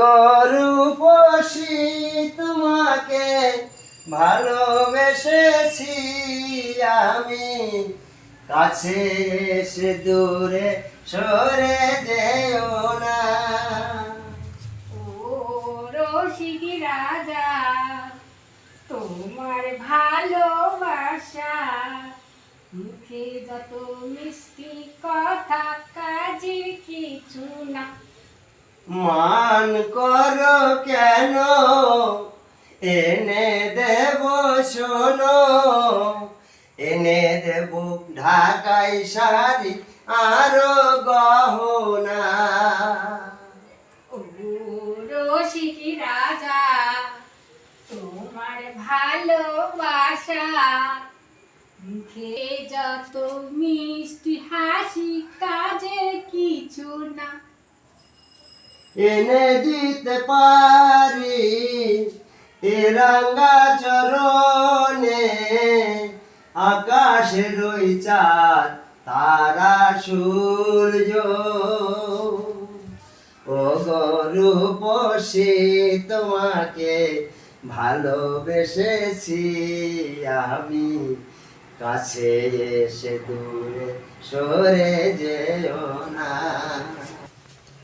গরু পশি তোমাকে ভালোবেসেছি আমি। কাছে এসে দূরে সরে যেও না। ও রসিক রাজা, তোমার ভালোবাসা, মুখে যত মিষ্টি কথা কাজের কিছু না। মান করো কেন? এনে দেব শোনো। এনে দেব ঢাকাই শাড়ি আরও গহনা। রসিক রাজা? তোমার ভালোবাসা মুখে যত মিষ্টি হাসি কাজে কিছু না এনে দিতে পারি এ রাঙ্গা চরণে, আকাশে রই চাঁদ, তারা সূর্য। ও গরু বসে তোমাকে ভালোবেসেছি আমি। কাছে এসে দূরে সরে যেও না।